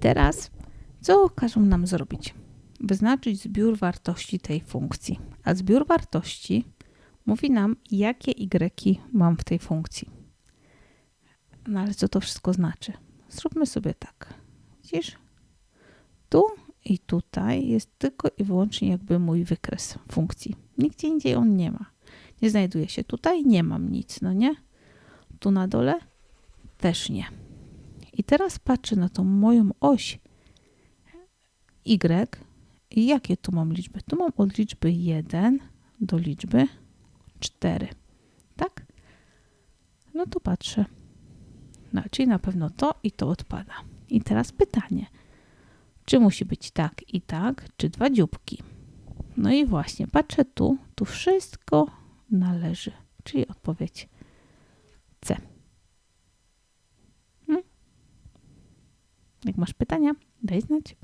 teraz, co każą nam zrobić? Wyznaczyć zbiór wartości tej funkcji. A zbiór wartości mówi nam, jakie y mam w tej funkcji. No ale co to wszystko znaczy? Zróbmy sobie tak. Widzisz? Tu i tutaj jest tylko i wyłącznie jakby mój wykres funkcji. Nigdzie indziej on nie ma. Nie znajduje się tutaj, nie mam nic, no nie? Tu na dole też nie. I teraz patrzę na tą moją oś y i jakie tu mam liczby? Tu mam od liczby 1 do liczby 4. Tak? No to patrzę. No, czyli na pewno to i to odpada. I teraz pytanie. Czy musi być tak i tak, czy dwa dzióbki? No i właśnie, patrzę tu, tu wszystko należy, czyli odpowiedź Jak masz pytania, daj znać.